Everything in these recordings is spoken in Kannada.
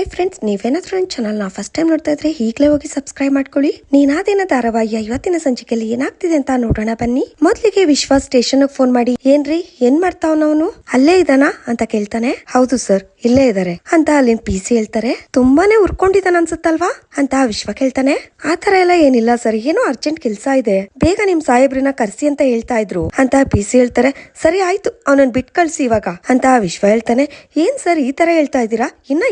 ಹಾಯ್ ಫ್ರೆಂಡ್ಸ್ ನೀವೇನಾದ್ರೂ ನನ್ನ ಚಾನಲ್ನ ಫಸ್ಟ್ ಟೈಮ್ ನೋಡ್ತಾ ಇದ್ರೆ ಈಗಲೇ ಹೋಗಿ ಸಬ್ಸ್ಕ್ರೈಬ್ ಮಾಡ್ಕೊಳ್ಳಿ. ನೀನಾದೇನ ಧಾರಾವಾಹಿಯ ಇವತ್ತಿನ ಸಂಚಿಕೆಯಲ್ಲಿ ಏನಾಗ್ತಿದೆ ಅಂತ ನೋಡೋಣ ಬನ್ನಿ. ಮೊದ್ಲಿಗೆ ವಿಶ್ವ ಸ್ಟೇಷನ್ ಫೋನ್ ಮಾಡಿ, ಏನ್ರಿ, ಏನ್ ಮಾಡ್ತಾವನವನು ಅಲ್ಲೇ ಇದಾನ ಅಂತ ಕೇಳ್ತಾನೆ. ಹೌದು ಸರ್, ಇಲ್ಲೇ ಇದಾರೆ. ಅಂತ ಅಲ್ಲಿನ ಪಿ ಸಿ ಹೇಳ್ತಾರೆ. ತುಂಬಾನೇ ಉರ್ಕೊಂಡಿದ್ದಾನ ಅನ್ಸುತ್ತಲ್ವಾ? ಅಂತ ವಿಶ್ವ ಕೇಳ್ತಾನೆ. ಆ ತರ ಎಲ್ಲ ಏನಿಲ್ಲ ಸರ್, ಏನೋ ಅರ್ಜೆಂಟ್ ಕೆಲ್ಸ ಇದೆ. ಬೇಗ ನಿಮ್ ಸಾಹೇಬ್ರನ್ನ ಕರ್ಸಿ ಅಂತ ಹೇಳ್ತಾ ಇದ್ರು. ಅಂತ ಪಿ ಸಿ ಹೇಳ್ತಾರೆ. ಸರಿ ಆಯ್ತು ಅವನನ್ನ ಬಿಟ್ ಕಳ್ಸಿ ಇವಾಗ. ಅಂತ ವಿಶ್ವ ಹೇಳ್ತಾನೆ. ಏನ್ ಸರ್, ಈ ತರ ಹೇಳ್ತಾ ಇದ್ದೀರಾ? ಇನ್ನ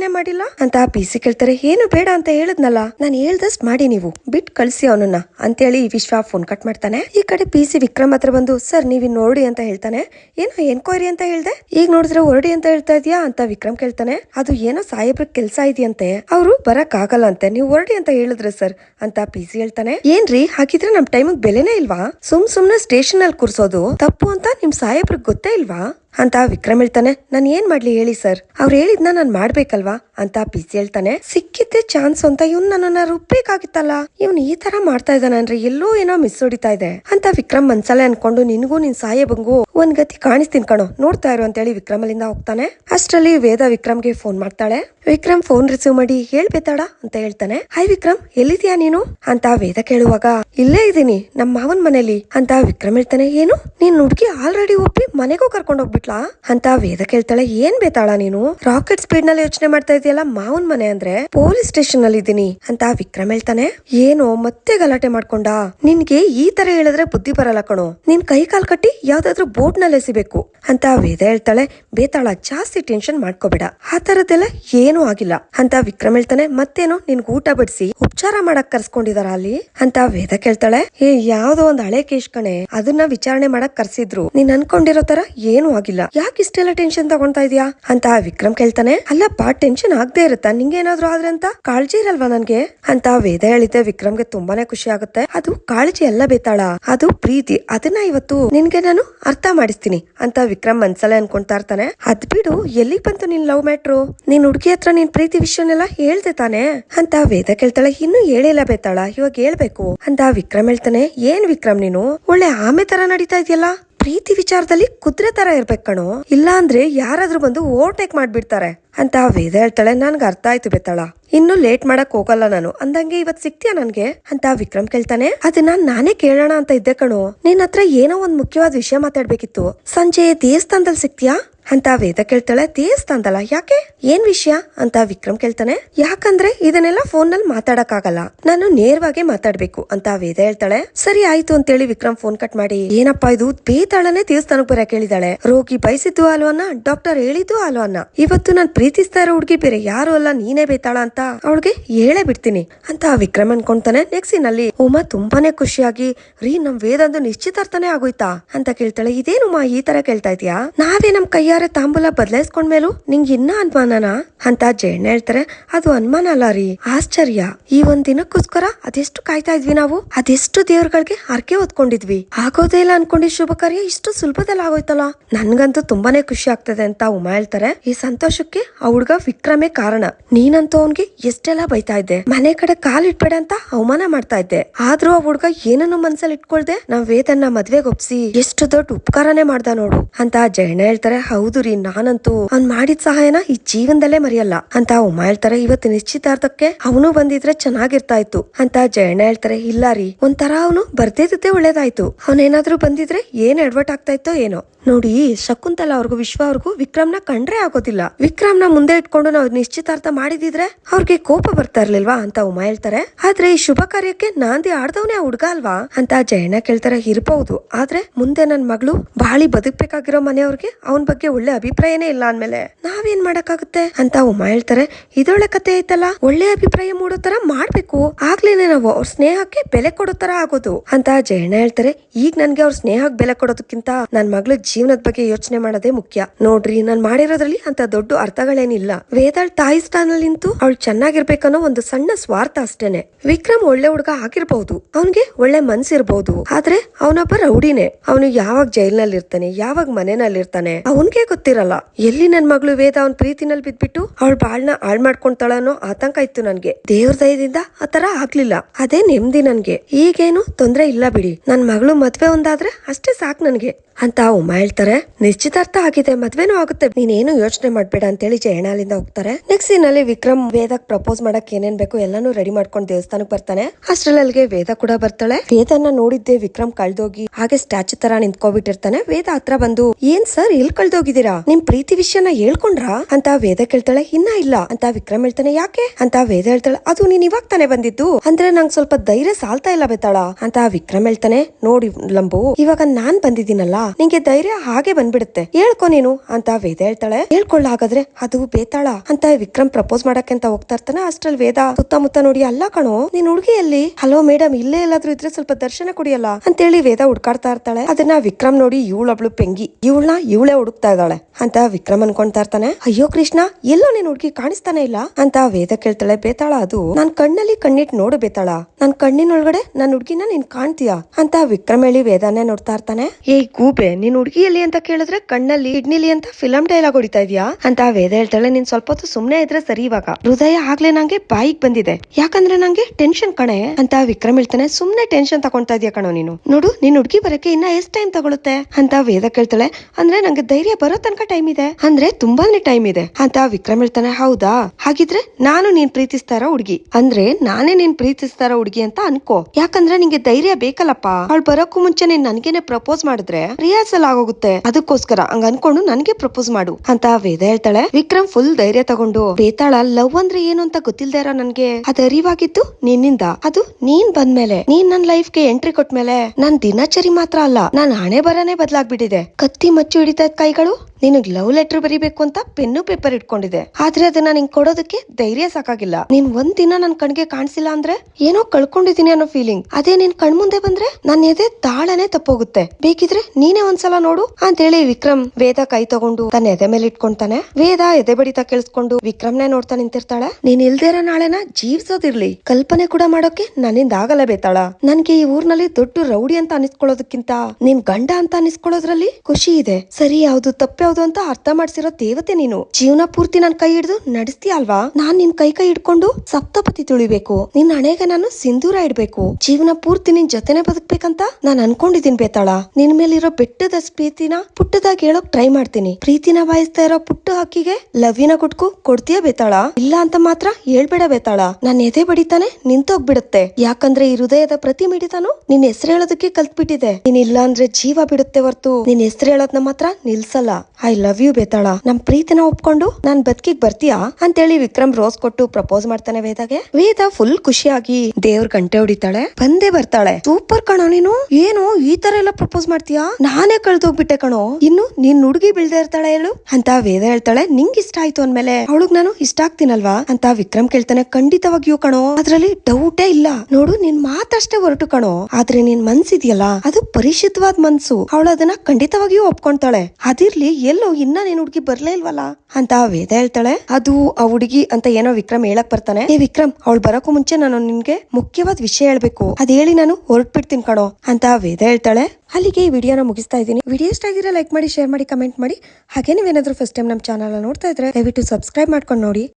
ಎನ್ಕ್ವೈರಿನೇ ಮಾಡಿಲ್ಲ? ಅಂತ ಪಿ ಸಿ ಕೇಳ್ತಾರೆ, ಏನು ಬೇಡ ಅಂತ ಹೇಳದ್ನಲ್ಲ, ನಾನು ಹೇಳ್ದಷ್ಟ್ ಮಾಡಿ ನೀವು. ಬಿಟ್ ಕಳ್ಸಿ ಅವನನ್ನ. ಅಂತೇಳಿ ವಿಶ್ವ ಫೋನ್ ಕಟ್ ಮಾಡ್ತಾನೆ. ಈ ಕಡೆ ಪಿ ಸಿ ವಿಕ್ರಮ್ ಹತ್ರ ಬಂದು, ಸರ್, ನೀವ್ ನೋಡಿ ಅಂತ ಹೇಳ್ತಾನೆ. ಏನೋ ಎನ್ಕ್ವೈರಿ ಅಂತ ಹೇಳ್ದೆ? ಈಗ ನೋಡಿದ್ರೆ ಹೊರಡಿ ಅಂತ ಹೇಳ್ತಾ ಇದೀಯಾ? ಅಂತ ವಿಕ್ರಮ್ ಕೇಳ್ತಾನೆ. ಅದು ಏನೋ ಸಾಹೇಬ್ರ ಕೆಲ್ಸ ಇದೆಯಂತೆ. ಅವರು ಬರಕ್ ಆಗಲ್ಲ ಅಂತೆ. ನೀವು ಹೊರಡಿ ಅಂತ ಹೇಳಿದ್ರೆ ಸರ್, ಅಂತ ಪಿ ಸಿ ಹೇಳ್ತಾನೆ. ಏನ್ರಿ? ಹಾಗಿದ್ರೆ ನಮ್ ಟೈಮಿಗೆ ಬೆಲೆನೇ ಇಲ್ವಾ? ಸುಮ್ ಸುಮ್ನೆ ಸ್ಟೇಷನ್ ಅಲ್ಲಿ ಕೂರ್ಸೋದು ತಪ್ಪು ಅಂತ ನಿಮ್ ಸಾಹೇಬ್ರಿಗೆ ಗೊತ್ತೇ ಇಲ್ವಾ? ಅಂತ ವಿಕ್ರಮ್ ಹೇಳ್ತಾನೆ. ನಾನ್ ಏನ್ ಮಾಡ್ಲಿ ಹೇಳಿ ಸರ್. ಅವ್ರು ಹೇಳಿದ್ನ ನಾನ್ ಮಾಡ್ಬೇಕಲ್ವಾ? ಅಂತ ಪಿಸಿ ಹೇಳ್ತಾನೆ. ಸಿಕ್ಕಿದ್ದೆ ಚಾನ್ಸ್ ಅಂತ ಇವ್ನ್ ನನ್ನನ್ನ ರುಬ್ಬೇಕಾಗಿತ್ತಲ್ಲ. ಇವ್ನು ಈ ತರ ಮಾಡ್ತಾ ಇದ್ದಾನನ್ರಿ ಎಲ್ಲೋ ಏನೋ ಮಿಸ್ ಹೊಡಿತಾ ಇದೆ. ಅಂತ ವಿಕ್ರಮ್ ಮನ್ಸಲ್ಲೇ ಅನ್ಕೊಂಡು, ನಿನ್ಗೂ ನಿನ್ ಸಾಹೇಬಂಗೂ ಒಂದ್ ಗತಿ ಕಾಣಿಸ್ತೀನಿ ಕಣೋ, ನೋಡ್ತಾ ಇರು ಅಂತೇಳಿ ವಿಕ್ರಮ್ ಅಲ್ಲಿಂದ ಹೋಗ್ತಾನೆ. ಅಷ್ಟರಲ್ಲಿ ವೇದ ವಿಕ್ರಮ್ಗೆ ಫೋನ್ ಮಾಡ್ತಾಳೆ. ವಿಕ್ರಮ್ ಫೋನ್ ರಿಸೀವ್ ಮಾಡಿ ಹೇಳ್ಬೇತಾಡ ಅಂತ ಹೇಳ್ತಾನೆ. ಹಾಯ್ ವಿಕ್ರಮ್, ಎಲ್ಲಿದ್ಯಾ ನೀನು? ಅಂತ ವೇದ ಕೇಳುವಾಗ, ಇಲ್ಲೇ ಇದ್ದೀನಿ ನಮ್ಮ ಮಾವನ್ ಮನೇಲಿ ಅಂತ ವಿಕ್ರಮ್ ಹೇಳ್ತಾನೆ, ಏನು? ನೀನ್ ಹುಡ್ಗಿ ಆಲ್ರೆಡಿ ಒಪ್ಪಿ ಮನೆಗೂ ಕರ್ಕೊಂಡ್ ಹೋಗ್ಬಿಟ್ಲಾ ಅಂತ ವೇದ ಕೇಳ್ತಾಳೆ ಏನ್ ಬೇತಾಳ ನೀನು? ರಾಕೆಟ್ ಸ್ಪೀಡ್ನಲ್ಲಿ ಯೋಚನೆ ಮಾಡ್ತಾ ಇದೆಯಲ್ಲ ಮಾವನ್ ಮನೆ ಅಂದ್ರೆ? ಪೊಲೀಸ್ ಸ್ಟೇಷನ್ ಅಲ್ಲಿ ಇದ್ದೀನಿ ಅಂತ ವಿಕ್ರಮ್ ಹೇಳ್ತಾನೆ. ಏನೋ ಮತ್ತೆ ಗಲಾಟೆ ಮಾಡ್ಕೊಂಡ? ನಿನ್ಗೆ ಈ ತರ ಹೇಳಿದ್ರೆ ಬುದ್ಧಿ ಬರಲ್ಲ ಕಣೋ. ನಿನ್ ಕೈ ಕಾಲ್ ಕಟ್ಟಿ ಯಾವ್ದಾದ್ರು ಬೋಟ್ನಲ್ಲಿ ಎಸಿಬೇಕು ಅಂತ ವೇದ ಹೇಳ್ತಾಳೆ. ಬೇತಾಳ ಜಾಸ್ತಿ ಟೆನ್ಷನ್ ಮಾಡ್ಕೋಬೇಡ. ಆ ತರದ್ದೆಲ್ಲ ಏನೂ ಆಗಿಲ್ಲ ಅಂತ ವಿಕ್ರಮ್ ಹೇಳ್ತಾನೆ. ಮತ್ತೇನು? ನಿನ್ಗೆ ಊಟ ಬಡಿಸಿ ಉಪಚಾರ ಮಾಡಕ್ ಕರ್ಸ್ಕೊಂಡಿದಾರ ಅಲ್ಲಿ? ಅಂತ ವೇದ ಕೇಳ್ತಾಳೆ. ಏ, ಯಾವ್ದೋ ಒಂದ್ ಹಳೆ ಕೇಶ್ ಕಣೆ. ಅದನ್ನ ವಿಚಾರಣೆ ಮಾಡಕ್ ಕರ್ಸಿದ್ರು. ನೀನ್ ಅನ್ಕೊಂಡಿರೋ ತರ ಏನೂ ಆಗಿಲ್ಲ. ಯಾಕೆ ಇಷ್ಟೆಲ್ಲ ಟೆನ್ಷನ್ ತಗೊಂತಾ ಇದೀಯಾ? ಅಂತ ವಿಕ್ರಮ್ ಕೇಳ್ತಾನೆ. ಅಲ್ಲಪ್ಪ ಟೆನ್ಷನ್ ಆಗದೆ ಇರುತ್ತಾ? ನಿಂಗೆ ಏನಾದ್ರು ಆದ್ರೆ ಅಂತ? ಕಾಳಜಿ ಇರಲ್ವಾ ನನ್ಗೆ? ಅಂತ ವೇದ ಹೇಳಿದ್ದೆ ವಿಕ್ರಮ್ಗೆ ತುಂಬಾನೇ ಖುಷಿ ಆಗುತ್ತೆ. ಅದು ಕಾಳಜಿ ಎಲ್ಲ ಬೇತಾಳ. ಅದು ಪ್ರೀತಿ. ಅದನ್ನ ಇವತ್ತು ನಿನ್ಗೆ ನಾನು ಅರ್ಥ ಮಾಡಿಸ್ತೀನಿ ಅಂತ ವಿಕ್ರಮ್ ಮನ್ಸಲ್ಲೇ ಅನ್ಕೊಂತಾ ಇರ್ತಾನೆ. ಅದ್ ಬಿಡು, ಎಲ್ಲಿಗ್ ಬಂತು ನಿನ್ ಲವ್ ಮ್ಯಾಟ್ರು ನಿನ್ ಹುಡುಗಿ ಹತ್ರ ನಿನ್ ಪ್ರೀತಿ ವಿಷಯನೆಲ್ಲ ಹೇಳ್ದೆ ತಾನೆ? ಅಂತ ವೇದ ಕೇಳ್ತಾಳೆ. ಇನ್ನು ಹೇಳಿಲ್ಲ ಬೇತಾಳ. ಇವಾಗ ಹೇಳ್ಬೇಕು. ಅಂತ ವಿಕ್ರಮ್ ಹೇಳ್ತಾನೆ. ಏನ್ ವಿಕ್ರಮ್ ನೀನು? ಒಳ್ಳೆ ಆಮೆ ತರ ನಡೀತಾ ಇದೆಯಲ್ಲ? ಪ್ರೀತಿ ವಿಚಾರದಲ್ಲಿ ಕುದುರೆ ತರ ಇರ್ಬೇಕು ಕಣೋ. ಇಲ್ಲಾಂದ್ರೆ ಯಾರಾದ್ರೂ ಬಂದು ಓವರ್ಟೇಕ್ ಮಾಡ್ಬಿಡ್ತಾರೆ. ಅಂತ ವೇದ ಹೇಳ್ತಾಳೆ. ನನ್ಗೆ ಅರ್ಥ ಆಯ್ತು ಬೇತಾಳ ಇನ್ನು ಲೇಟ್ ಮಾಡಕ್ ಹೋಗಲ್ಲ ನಾನು. ಅಂದಂಗೆ ಇವತ್ ಸಿಕ್ತಿಯಾ ನನ್ಗೆ? ಅಂತ ವಿಕ್ರಮ್ ಕೇಳ್ತಾನೆ. ಅದನ್ನ ನಾನೇ ಕೇಳೋಣ ಅಂತ ಇದ್ದೆ ಕಣೋ. ನಿನ್ನ ಹತ್ರ ಏನೋ ಒಂದ್ ಮುಖ್ಯವಾದ ವಿಷಯ ಮಾತಾಡ್ಬೇಕಿತ್ತು. ಸಂಜೆ ದೇವಸ್ಥಾನದಲ್ಲಿ ಸಿಗ್ತೀಯಾ ಅಂತ ವೇದ ಕೇಳ್ತಾಳೆ, ದೇವಸ್ಥಾನದಲ್ಲ, ಯಾಕೆ? ಏನ್ ವಿಷಯ? ಅಂತ ವಿಕ್ರಮ್ ಕೇಳ್ತಾನೆ, ಯಾಕಂದ್ರೆ ಇದನ್ನೆಲ್ಲ ಫೋನ್ನಲ್ಲಿ ಮಾತಾಡಕ್ ಆಗಲ್ಲ ನಾನು ನೇರವಾಗಿ ಮಾತಾಡ್ಬೇಕು ಅಂತ ವೇದ ಹೇಳ್ತಾಳೆ. ಸರಿ ಆಯ್ತು ಅಂತೇಳಿ ವಿಕ್ರಮ್ ಫೋನ್ ಕಟ್ ಮಾಡಿ, ಏನಪ್ಪಾ ಇದು? ಬೇತಾಳನೆ ದೇವಸ್ಥಾನಕ್ ಬರಕ್ ಹೇಳಿದಾಳೆ ರೋಗಿ ಬಯಸಿದ್ದು ಅಲ್ವನ್ನ ಡಾಕ್ಟರ್ ಹೇಳಿದ್ದು ಅಲ್ವನ್ನ ಇವತ್ತು ನಾನ್ ಪ್ರೀತಿಸ್ತಾ ಇರೋ ಹುಡುಗಿ ಬೇರೆ ಯಾರು ಅಲ್ಲ, ನೀನೇ ಬೇತಾಳ ಅಂತ ಅವಳಿಗೆ ಹೇಳೇ ಬಿಡ್ತೀನಿ ಅಂತ ವಿಕ್ರಮ್ ಅನ್ಕೊಂತಾನೆ ನೆಕ್ಸ್ಟ್ನಲ್ಲಿ ಉಮಾ ತುಂಬಾನೇ ಖುಷಿಯಾಗಿ, ರೀ, ನಮ್ ವೇದಂದು ನಿಶ್ಚಿತಾರ್ಥನೇ ಆಗೋಯ್ತಾ? ಅಂತ ಕೇಳ್ತಾಳೆ, ಇದೇನು ಉಮಾ ಈ ತರ ಕೇಳ್ತಾ ಇದೀಯಾ? ನಾವೇ ನಮ್ ಕೈಯಾರೆ ತಾಂಬೂಲ ಬದಲಾಯಿಸ್ಕೊಂಡ್ಮೇಲೂ ನಿಂಗ್ ಇನ್ನ ಅನುಮಾನನ? ಅಂತ ಜಯಣ್ಣ ಹೇಳ್ತಾರೆ. ಅದು ಅನುಮಾನ ಅಲ್ಲ ರೀ, ಆಶ್ಚರ್ಯ. ಈ ಒಂದ್ ದಿನಕ್ಕೋಸ್ಕರ ಅದೆಷ್ಟು ಕಾಯ್ತಾ ಇದ್ವಿ ನಾವು? ಅದೆಷ್ಟು ದೇವ್ರಗಳಿಗೆ ಹರಕೆ ಹೊತ್ಕೊಂಡಿದ್ವಿ? ಆಗೋದೇ ಇಲ್ಲ ಅನ್ಕೊಂಡಿ ಶುಭ ಕಾರ್ಯ ಇಷ್ಟು ಸುಲಭದಲ್ಲಿ ಆಗೋಯ್ತಲ್ಲ? ನನ್ಗಂತೂ ತುಂಬಾನೇ ಖುಷಿ ಆಗ್ತದೆ ಅಂತ ಉಮಾ ಹೇಳ್ತಾರೆ. ಈ ಸಂತೋಷಕ್ಕೆ ಆ ಹುಡ್ಗ ವಿಕ್ರಮೇ ಕಾರಣ. ನೀನಂತೂ ಅವನ್ಗೆ ಎಷ್ಟೆಲ್ಲ ಬೈತಾ ಇದ್ದೆ? ಮನೆ ಕಡೆ ಕಾಲ್ ಇಟ್ಬೇಡ ಅಂತ ಅವಮಾನ ಮಾಡ್ತಾ ಇದ್ದೆ. ಆದ್ರೂ ಆ ಹುಡ್ಗ ಏನನ್ನು ಮನ್ಸಲ್ಲಿ ಇಟ್ಕೊಳ್ದೆ ನಾವ್ ವೇದನ್ನ ಮದ್ವೆಗೆ ಒಪ್ಸಿ ಎಷ್ಟು ದೊಡ್ಡ ಉಪಕಾರನೇ ಮಾಡ್ದ ನೋಡು ಅಂತ ಜಯಣ್ಣ ಹೇಳ್ತಾರೆ. ಹೌದು ರೀ, ನಾನಂತೂ ಅವ್ನ್ ಮಾಡಿದ ಸಹಾಯನ ಈ ಜೀವನದಲ್ಲೇ ಮರೆಯಲ್ಲ. ಅಂತ ಉಮಾ ಹೇಳ್ತಾರೆ ಇವತ್ತು ನಿಶ್ಚಿತಾರ್ಥಕ್ಕೆ ಅವನು ಬಂದಿದ್ರೆ ಚೆನ್ನಾಗಿರ್ತಾ ಇತ್ತು ಅಂತ ಜಯಣ್ಣ ಹೇಳ್ತಾರೆ, ಇಲ್ಲ ರೀ, ಒಂಥರ ಅವನು ಬರ್ದಿದ್ದೇ ಒಳ್ಳೇದಾಯ್ತು. ಅವನೇನಾದ್ರೂ ಬಂದಿದ್ರೆ ಏನ್ ಎಡ್ವರ್ಟ್ ಆಗ್ತಾ ಇತ್ತೋ ಏನೋ. ನೋಡಿ, ಶಕುಂತಲ ಅವ್ರಿಗೂ, ವಿಶ್ವ ಅವ್ರಿಗೂ ವಿಕ್ರಮ್ನ ಕಂಡ್ರೆ ಆಗೋದಿಲ್ಲ. ವಿಕ್ರಮ್ನ ಮುಂದೆ ಇಟ್ಕೊಂಡು ನಾವು ನಿಶ್ಚಿತಾರ್ಥ ಮಾಡಿದಿದ್ರೆ ಅವ್ರಿಗೆ ಕೋಪ ಬರ್ತಾ ಇರ್ಲಿಲ್ವಾ ಅಂತ ಉಮಾ ಹೇಳ್ತಾರೆ. ಆದ್ರೆ ಈ ಶುಭ ಕಾರ್ಯಕ್ಕೆ ನಾಂದಿ ಆಡ್ದವನೇ ಹುಡ್ಗ ಅಲ್ವಾ ಅಂತ ಜಯಣ್ಣ ಕೇಳ್ತಾರೆ ಇರ್ಬಹುದು. ಆದ್ರೆ ಮುಂದೆ ನನ್ ಮಗಳು ಬಾಳಿ ಬದುಕ್ಬೇಕಾಗಿರೋ ಮನೆಯವ್ರಿಗೆ ಅವನ್ ಬಗ್ಗೆ ಒಳ್ಳೆ ಅಭಿಪ್ರಾಯನೇ ಇಲ್ಲ ಅಂದ್ಮೇಲೆ ನಾವೇನ್ ಮಾಡಕ್ಕಾಗುತ್ತೆ ಅಂತ ಉಮಾ ಹೇಳ್ತಾರೆ. ಇದೊಳ್ಳೆ ಕತೆ ಐತಲ್ಲ, ಒಳ್ಳೆ ಅಭಿಪ್ರಾಯ ಮೂಡೋ ತರ ಮಾಡ್ಬೇಕು. ಆಗ್ಲೇನೆ ನಾವು ಅವ್ರ ಸ್ನೇಹಕ್ಕೆ ಬೆಲೆ ಕೊಡೋ ತರ ಆಗೋದು ಅಂತ ಜಯಣ್ಣ ಹೇಳ್ತಾರೆ. ಈಗ ನನ್ಗೆ ಅವ್ರ ಸ್ನೇಹಕ್ಕೆ ಬೆಲೆ ಕೊಡೋದಕ್ಕಿಂತ ನನ್ ಮಗಳ ಜೀವನದ ಬಗ್ಗೆ ಯೋಚನೆ ಮಾಡೋದೇ ಮುಖ್ಯ. ನೋಡ್ರಿ, ನಾನ್ ಮಾಡಿರೋದ್ರಲ್ಲಿ ಅಂತ ದೊಡ್ಡ ಅರ್ಥಗಳೇನಿಲ್ಲ. ವೇದಾಳ್ ತಾಯಿ ಸ್ಥಾನದಲ್ಲಿ ನಿಂತು ಅವಳು ಚೆನ್ನಾಗಿರ್ಬೇಕನ್ನೋ ಒಂದು ಸಣ್ಣ ಸ್ವಾರ್ಥ ಅಷ್ಟೇನೆ. ವಿಕ್ರಮ್ ಒಳ್ಳೆ ಹುಡುಗ ಆಗಿರ್ಬಹುದು. ಅವನ್ಗೆ ಒಳ್ಳೆ ಮನ್ಸಿರ್ಬಹುದು ಆದ್ರೆ ಅವನೊಬ್ಬ ರೌಡಿನೇ. ಅವನು ಯಾವಾಗ ಜೈಲ್ನಲ್ಲಿ ಇರ್ತಾನೆ ಯಾವಾಗ ಮನೆಯಲ್ಲಿ ಇರ್ತಾನೆ ಅವನ್ಗೆ ಗೊತ್ತಿರಲ್ಲ. ಎಲ್ಲಿ ನನ್ ಮಗಳು ವೇದ ಅವನ್ ಪ್ರೀತಿನಲ್ಲಿ ಬಿದ್ಬಿಟ್ಟು ಅವಳ ಬಾಳ್ನ ಹಾಳ್ ಮಾಡ್ಕೊಂತಾಳ ಆತಂಕ ಇತ್ತು ನನ್ಗೆ. ದೇವ್ರ ದಯದಿಂದ ಆತರ ಆಗ್ಲಿಲ್ಲ. ಅದೇ ನೆಮ್ಮದಿ ನನ್ಗೆ. ಈಗೇನು ತೊಂದ್ರೆ ಇಲ್ಲ ಬಿಡಿ. ನನ್ ಮಗಳು ಮದ್ವೆ ಒಂದಾದ್ರೆ ಅಷ್ಟೇ ಸಾಕ್ ನನ್ಗೆ. ಅಂತ ಉಮಾ ಹೇಳ್ತಾರೆ, ನಿಶ್ಚಿತಾರ್ಥ ಆಗಿದೆ, ಮದ್ವೆನೂ ಆಗುತ್ತೆ. ನೀನೇನು ಯೋಚನೆ ಮಾಡ್ಬೇಡ, ಅಂತೇಳಿ ಹೇಳಿ ಅಲ್ಲಿಂದ ಹೋಗ್ತಾರೆ. ನೆಕ್ಸ್ಟ್ ಸೀನ್ ಅಲ್ಲಿ ವಿಕ್ರಮ್ ವೇದಕ್ ಪ್ರಪೋಸ್ ಮಾಡಕ್ ಏನೇನ್ ಬೇಕು ಎಲ್ಲಾನು ರೆಡಿ ಮಾಡ್ಕೊಂಡು ದೇವಸ್ಥಾನಕ್ ಬರ್ತಾನೆ. ಅಷ್ಟ್ರಲ್ಲಿ ಅಲ್ಲಿಗೆ ವೇದ ಕೂಡ ಬರ್ತಾಳೆ. ವೇದನ ನೋಡಿದ್ದೆ ವಿಕ್ರಮ್ ಕಳ್ದೋಗಿ, ಹಾಗೆ ಸ್ಟ್ಯಾಚು ತರ ನಿಂತ್ಕೊಬಿಟ್ಟಿರ್ತಾನೆ. ವೇದ ಹತ್ರ ಬಂದು, ಏನ್ ಸರ್ ಎಲ್ ಕಳ್ದೋಗಿದ್ದೀರಾ? ನಿಮ್ ಪ್ರೀತಿ ವಿಷಯನ ಹೇಳ್ಕೊಂಡ್ರಾ? ಅಂತ ವೇದ ಕೇಳ್ತಾಳೆ, ಇನ್ನ ಇಲ್ಲ. ಅಂತ ವಿಕ್ರಮ್ ಹೇಳ್ತಾನೆ, ಯಾಕೆ? ಅಂತ ವೇದ ಹೇಳ್ತಾಳೆ, ಅದು ನೀನ್ ಇವಾಗ ತಾನೇ ಬಂದಿದ್ದು. ಅಂದ್ರೆ ನಂಗ್ ಸ್ವಲ್ಪ ಧೈರ್ಯ ಸಾಲ್ತಾ ಇಲ್ಲ ಬೇತಾಳ ಅಂತ ವಿಕ್ರಮ್ ಹೇಳ್ತಾನೆ, ನೋಡಿ ಲಂಬು, ಇವಾಗ ನಾನ್ ಬಂದಿದ್ದೀನಲ್ಲ, ನಿಂಗೆ ಧೈರ್ಯ ಹಾಗೆ ಬಂದ್ಬಿಡುತ್ತೆ. ಹೇಳ್ಕೊ ನೀನು, ಅಂತ ವೇದ ಹೇಳ್ತಾಳೆ. ಹೇಳ್ಕೊಳ್ಳಾಗಾದ್ರೆ ಅದು ಬೇತಾಳ. ಅಂತ ವಿಕ್ರಮ್ ಪ್ರಪೋಸ್ ಮಾಡಕ್ಕೆ ಅಂತ ಹೋಗ್ತಾ ಇರ್ತಾನೆ. ಅಷ್ಟ್ರಲ್ಲಿ ವೇದ ಸುತ್ತಮುತ್ತ ನೋಡಿ, ಅಲ್ಲ ಕಣೋ, ನೀನ್ ಹುಡುಗಿಯಲ್ಲಿ? ಹಲೋ ಮೇಡಮ್, ಇಲ್ಲೇ ಎಲ್ಲಾದ್ರೂ ಇದ್ರೆ ಸ್ವಲ್ಪ ದರ್ಶನ ಕೊಡಿಯಲ್ಲ? ಅಂತೇಳಿ ವೇದ ಹುಡ್ಕಾಡ್ತಾ ಇರ್ತಾಳೆ. ಅದನ್ನ ವಿಕ್ರಮ್ ನೋಡಿ ಇವಳೊಬ್ಳು ಪೆಂಗಿ. ಇವಳನ್ನ ಇವಳೇ ಹುಡುಕ್ತಾ ಇದ್ದಾಳೆ, ಅಂತ ವಿಕ್ರಮ್ ಅನ್ಕೊಂತಾ ಇರ್ತಾನೆ. ಅಯ್ಯೋ ಕೃಷ್ಣ, ಎಲ್ಲೋ ನೀನ್ ಹುಡುಗಿ ಕಾಣಿಸ್ತಾನೆ ಇಲ್ಲ? ಅಂತ ವೇದ ಕೇಳ್ತಾಳೆ. ಬೇತಾಳ ಅದು, ನಾನ್ ಕಣ್ಣಲ್ಲಿ ಕಣ್ಣಿಟ್ ನೋಡು ಬೇತಾಳ. ನನ್ ಕಣ್ಣಿನೊಳಗಡೆ ನನ್ ಹುಡ್ಗಿನ ನೀನ್ ಕಾಣ್ತೀಯಾ? ಅಂತ ವಿಕ್ರಮ್ ಹೇಳಿ ವೇದಾನೇ ನೋಡ್ತಾ ಇರ್ತಾನೆ. ಏ ಗೂಬೆ, ನೀನ್ ಹುಡ್ಗಿಯಲ್ಲಿ ಅಂತ ಕೇಳಿದ್ರೆ ಕಣ್ಣಲ್ಲಿ ಕಿಡ್ನಿಲಿ ಅಂತ ಫಿಲಂ ಡೈಲಾಗ್ ಹೊಡಿತಾ ಇದೀಯಾ? ಅಂತ ವೇದ ಹೇಳ್ತಾಳೆ, ನೀನ್ ಸ್ವಲ್ಪ ಹೊತ್ತು ಸುಮ್ನೆ ಇದ್ರೆ ಸರಿ ಇವಾಗ. ಹೃದಯ ಆಗ್ಲೇ ನಂಗೆ ಬಾಯಿಗೆ ಬಂದಿದೆ. ಯಾಕಂದ್ರೆ ನಂಗೆ ಟೆನ್ಷನ್ ಕಣೆ, ಅಂತ ವಿಕ್ರಮ್ ಹೇಳ್ತಾನೆ, ಸುಮ್ನೆ ಟೆನ್ಷನ್ ತಗೊಂತಾ ಇದೀಯ ಕಣೋ ನೀನು? ನೋಡು, ನಿನ್ ಹುಡ್ಗಿ ಬರಕ್ಕೆ ಇನ್ನ ಎಷ್ಟ್ ಟೈಮ್ ತಗೊಳುತ್ತೆ? ಅಂತ ವೇದ ಕೇಳ್ತಾಳೆ, ಅಂದ್ರೆ ನಂಗೆ ಧೈರ್ಯ ಬರೋ ತನಕ ಟೈಮ್ ಇದೆ. ಅಂದ್ರೆ ತುಂಬಾನೇ ಟೈಮ್ ಇದೆ, ಅಂತ ವಿಕ್ರಮ್ ಹೇಳ್ತಾನೆ, ಹೌದಾ? ಹಾಗಿದ್ರೆ ನಾನು ನೀನ್ ಪ್ರೀತಿಸ್ತಾ ಇರೋ ಹುಡ್ಗಿ. ಅಂದ್ರೆ ನಾನೇ ನೀನ್ ಪ್ರೀತಿಸ್ತಾ ಇರೋ ಹುಡ್ಗಿ ಅಂತ ಅನ್ಕೋ. ಯಾಕಂದ್ರೆ ನಿಂಗೆ ಧೈರ್ಯ ಬೇಕಲ್ಲಪ್ಪ. ಅವಳು ಬರೋಕ್ಕೂ ಮುಂಚೆ ನೀನ್ ನನ್ಗೇನೆ ಪ್ರಪೋಸ್ ಮಾಡಿದ್ರೆ ರಿಹರ್ಸಲ್ ಆಗೋಗುತ್ತೆ. ಅದಕ್ಕೋಸ್ಕರ ಹಂಗ ಅನ್ಕೊಂಡು ನನ್ಗೆ ಪ್ರಪೋಸ್ ಮಾಡು. ಅಂತ ವೇದ ಹೇಳ್ತಾಳೆ. ವಿಕ್ರಮ್ ಫುಲ್ ಧೈರ್ಯ ತಗೊಂಡು, ಬೇತಾಳ ಲವ್ ಅಂದ್ರೆ ಏನು ಅಂತ ಗೊತ್ತಿಲ್ದೇ ಇರೋ ನನ್ಗೆ. ಅದು ಅರಿವಾಗಿತ್ತು ನಿನ್ನಿಂದ. ಅದು ನೀನ್ ಬಂದ್ಮೇಲೆ. ನೀನ್ ನನ್ ಲೈಫ್ಗೆ ಎಂಟ್ರಿ ಕೊಟ್ಮೇಲೆ ನನ್ ದಿನಚರಿ ಮಾತ್ರ ಅಲ್ಲ, ನಾನ್ ಹಣೆ ಬರನೇ ಬದಲಾಗ್ಬಿಟ್ಟಿದೆ. ಕತ್ತಿ ಮಚ್ಚು ಹಿಡಿತ ಕೈಗಳು ನಿನಗ್ ಲವ್ ಲೆಟರ್ ಬರೀಬೇಕು ಅಂತ ಪೆನ್ನು ಪೇಪರ್ ಇಟ್ಕೊಂಡಿದೆ. ಆದ್ರೆ ಅದನ್ನ ನಿಂಗ್ ಕೊಡೋದಕ್ಕೆ ಧೈರ್ಯ ಸಾಕಾಗಿಲ್ಲ. ನೀನ್ ಒಂದ್ ದಿನ ನನ್ ಕಣ್ಗೆ ಕಾಣಿಸಿಲ್ಲ ಅಂದ್ರೆ ಏನೋ ಕಳ್ಕೊಂಡಿದೀನಿ ಅನ್ನೋ ಫೀಲಿಂಗ್ ಅದೇ ನಿನ್ ಕಣ್ಮುಂದೆ ಬಂದ್ರೆ ನನ್ನ ಎದೆ ತಾಳನೆ ತಪ್ಪೋಗುತ್ತೆ. ಬೇಕಿದ್ರೆ ನೀನೇ ಒಂದ್ಸಲ ನೋಡು. ಅಂತೇಳಿ ವಿಕ್ರಮ್ ವೇದ ಕೈ ತಗೊಂಡು ತನ್ನ ಎದೆ ಮೇಲೆ ಇಟ್ಕೊಂತಾನೆ ವೇದ ಎದೆ ಬಡಿತ ಕೇಳಿಸ್ಕೊಂಡು ವಿಕ್ರಮ್ನೇ ನೋಡ್ತಾ ನಿಂತಿರ್ತಾಳೆ. ನೀನ್ ಇಲ್ದಿರ ನಾಳೆನ ಜೀವಿಸೋದಿರ್ಲಿ. ಕಲ್ಪನೆ ಕೂಡ ಮಾಡೋಕೆ ನನ್ನಿಂದ ಆಗಲ್ಲ ಬೇತಾಳ. ನನ್ಗೆ ಈ ಊರ್ನಲ್ಲಿ ದೊಡ್ಡ ರೌಡಿ ಅಂತ ಅನಿಸ್ಕೊಳ್ಳೋದಕ್ಕಿಂತ ನಿಮ್ ಗಂಡ ಅಂತ ಅನಿಸ್ಕೊಳ್ಳೋದ್ರಲ್ಲಿ ಖುಷಿ ಇದೆ. ಸರಿ, ಯಾವ್ದು ತಪ್ಪ್ಯಾವ್ದು ಅಂತ ಅರ್ಥ ಮಾಡ್ಸಿರೋ ದೇವತೆ ನೀನು. ಜೀವನ ಪೂರ್ತಿ ನನ್ ಕೈ ಹಿಡಿದು ನಡೆಸ್ತೀಯ ಅಲ್ವಾ? ನಾನ್ ನಿನ್ ಕೈ ಕೈ ಹಿಡ್ಕೊಂಡು ಸಪ್ತಪತಿ ತುಳಿಬೇಕು. ನಿನ್ ಹಣೆಗೆ ನಾನು ಸಿಂಧೂರ ಇಡ್ಬೇಕು. ಜೀವನ ಪೂರ್ತಿ ನಿನ್ ಜೊತೆನೆ ಬದುಕ್ಬೇಕಂತ ನಾನ್ ಅನ್ಕೊಂಡಿದೀನಿ ಬೇತಾಳ. ನಿನ್ ಮೇಲಿರೋ ಬೆಟ್ಟದ ಪ್ರೀತಿನ ಪುಟ್ಟದಾಗಿ ಹೇಳೋಕ್ ಟ್ರೈ ಮಾಡ್ತೀನಿ. ಪ್ರೀತಿನ ಬಾಯಿಸ್ತಾ ಇರೋ ಪುಟ್ಟ ಹಕ್ಕಿಗೆ ಲವ್ವಿನ ಗುಟ್ಕು ಕೊಡ್ತೀಯ ಬೇತಾಳ? ಇಲ್ಲ ಅಂತ ಮಾತ್ರ ಹೇಳ್ಬೇಡ ಬೇತಾಳ. ನನ್ ಎದೆ ಬಡಿತಾನೆ ನಿಂತೋಗ್ಬಿಡುತ್ತೆ. ಯಾಕಂದ್ರೆ ಈ ಹೃದಯದ ಪ್ರತಿ ಮಿಡಿತಾನು ನಿನ್ ಹೆಸರು ಹೇಳೋದಕ್ಕೆ ಕಲ್ತ್ಬಿಟ್ಟಿದೆ. ನೀನ್ ಇಲ್ಲ ಅಂದ್ರೆ ಜೀವ ಬಿಡುತ್ತೆ ಹೊರ್ತು. ನಿನ್ ಹೆಸರು ಹೇಳೋದ್ನ ಮಾತ್ರ ನಿಲ್ಸಲ್ಲ. ಐ ಲವ್ ಯು ಬೇತಾಳ. ನಮ್ ಪ್ರೀತಿನ ಒಪ್ಕೊಂಡು ನಾನ್ ಬದುಕಿಗ್ ಬರ್ತೀಯಾ? ಅಂತೇಳಿ ವಿಕ್ರಮ್ ರೋಸ್ ಕೊಟ್ಟು ಪ್ರಪೋಸ್ ಮಾಡ್ತಾನೆ ವೇದಾಗೆ. ವೇದ ಫುಲ್ ಖುಷಿಯಾಗಿ ದೇವ್ರ ಗಂಟೆ ಹೊಡಿತಾಳೆ. ಬಂದೇ ಬರ್ತಾಳೆ. ಸೂಪರ್ ಕಣ ನೀನು. ಏನು ಈ ತರ ಎಲ್ಲ ಪ್ರಪೋಸ್ ಮಾಡ್ತೀಯಾ? ನಾನೇ ಕಳ್ದೋಗ್ಬಿಟ್ಟೆ ಕಣೋ. ಇನ್ನು ನೀನ್ ಹುಡುಗಿ ಬೀಳ್ದೆ ಇರ್ತಾಳೆ ಹೇಳು? ಅಂತ ವೇದ ಹೇಳ್ತಾಳೆ ನಿಂಗ್ ಇಷ್ಟ ಆಯ್ತು ಅಂದ್ಮೇಲೆ. ಅವಳಗ್ ನಾನು ಇಷ್ಟ ಆಗ್ತೀನಲ್ವಾ? ಅಂತ ವಿಕ್ರಮ್ ಕೇಳ್ತಾನೆ, ಖಂಡಿತವಾಗಿಯೂ ಕಣೋ. ಅದ್ರಲ್ಲಿ ಡೌಟೇ ಇಲ್ಲ. ನೋಡು, ನಿನ್ ಮಾತಷ್ಟೇ ಹೊರಟು ಕಣೋ. ಆದ್ರೆ ನಿನ್ ಮನ್ಸಿದ್ಯಲ್ಲ, ಅದು ಪರಿಶುದ್ಧವಾದ ಮನ್ಸು. ಅವಳು ಅದನ್ನ ಖಂಡಿತವಾಗಿಯೂ ಒಪ್ಕೊಂತಾಳೆ. ಅದಿರ್ಲಿ, ಎಲ್ಲೋ ಇನ್ನ ನೀನ್ ಹುಡುಗಿ ಬರ್ಲೇ ಇಲ್ವಲ್ಲ? ಅಂತ ವೇದ ಹೇಳ್ತಾಳೆ, ಅದು ಆ ಹುಡುಗಿ ಅಂತ ಏನೋ ವಿಕ್ರಮ್ ಹೇಳಕ್ ಬರ್ತಾನೆ. ಏ ವಿಕ್ರಮ್, ಅವಳು ಬರೋಕು ಮುಂಚೆ ನಾನು ನಿನ್ಗೆ ಮುಖ್ಯವಾದ ವಿಷಯ ಹೇಳ್ಬೇಕು. ಅದ್ ಹೇಳಿ ನಾನು ಹೊರಟ್ಬಿಡ್ತೀನಿ ಕಣೋ, ಅಂತ ವೇದ ಹೇಳ್ತಾಳೆ. ಅಲ್ಲಿಗೆ ಈ ವಿಡಿಯೋನ ಮುಗಿಸ್ತಾ ಇದ್ದೀನಿ. ವಿಡಿಯೋ ಇಷ್ಟ ಆಗಿರೋ ಲೈಕ್ ಮಾಡಿ ಶೇರ್ ಮಾಡಿ ಕಮೆಂಟ್ ಮಾಡಿ. ಹಾಗೆ ನೀವೇನಾದರೂ ಫಸ್ಟ್ ಟೈಮ್ ನಮ್ಮ ಚಾನಲ್ ನೋಡ್ತಾ ಇದ್ರೆ ದಯವಿಟ್ಟು ಸಬ್ಸ್ಕ್ರೈಬ್ ಮಾಡ್ಕೊಂಡು ನೋಡಿ.